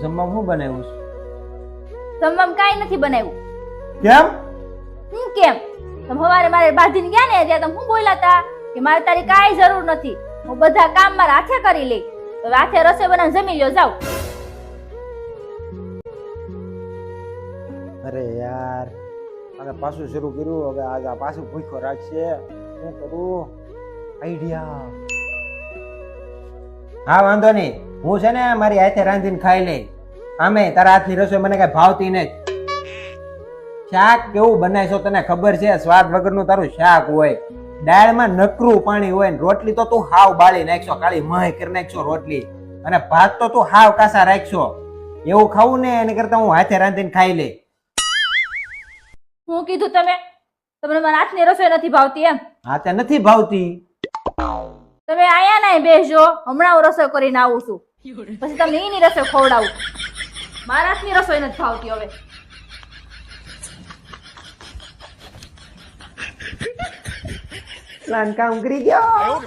જમવામાં શું બનાવ્યું છે? જમવામાં કાંઈ નથી બનાવ્યું. કેમ? હું કેમ? તમે હવારે મારે બાંધીને ગયા ને ત્યાં તમે શું બોલ્યા હતા કે મારે તારી કાંઈ જરૂર નથી. હું બધા કામ મારા હાથે કરી લઈ. હવે હાથે રસોઈ બનાવીને જમી લ્યો જાવ અરે યાર અને પાછું શરૂ કર્યું. હવે આજ આ પાછું ભૂખ્યો રાખશે. શું કરું? આઈડિયા. હા વાંધો નહીં. હું છે ને મારી હાથે રાંધીને ખાઈ લઈ આમે તારા હાથની રસોઈ મને કઈ ભાવતી નથી. શાક કેવું બનાય છો તને ખબર છે? સ્વાદ વગરનું તારું શાક હોય. દાળમાં નકરું પાણી હોય ને રોટલી તો તું હાવ બાળી નાખશો કાળી મહે કરી નાખશો રોટલી. અને ભાત તો તું હાવ કાસા રાખશો. એવું ખાવું ને એની કરતા હું હાથે રાંધીને ખાઈ લે હું કીધું તમે? તમને મારા હાથની રસોઈ નથી ભાવતી એમ? હાથે નથી ભાવતી. તમે આયા ના બેસજો. હમણાં હું રસોઈ કરીને આવું છું. પછી તમને એની રસોઈ ખવડાવું. મારા હાથની રસોઈ નથી ભાવતી હવે. પ્લાન ઉઘરી કરી ગયો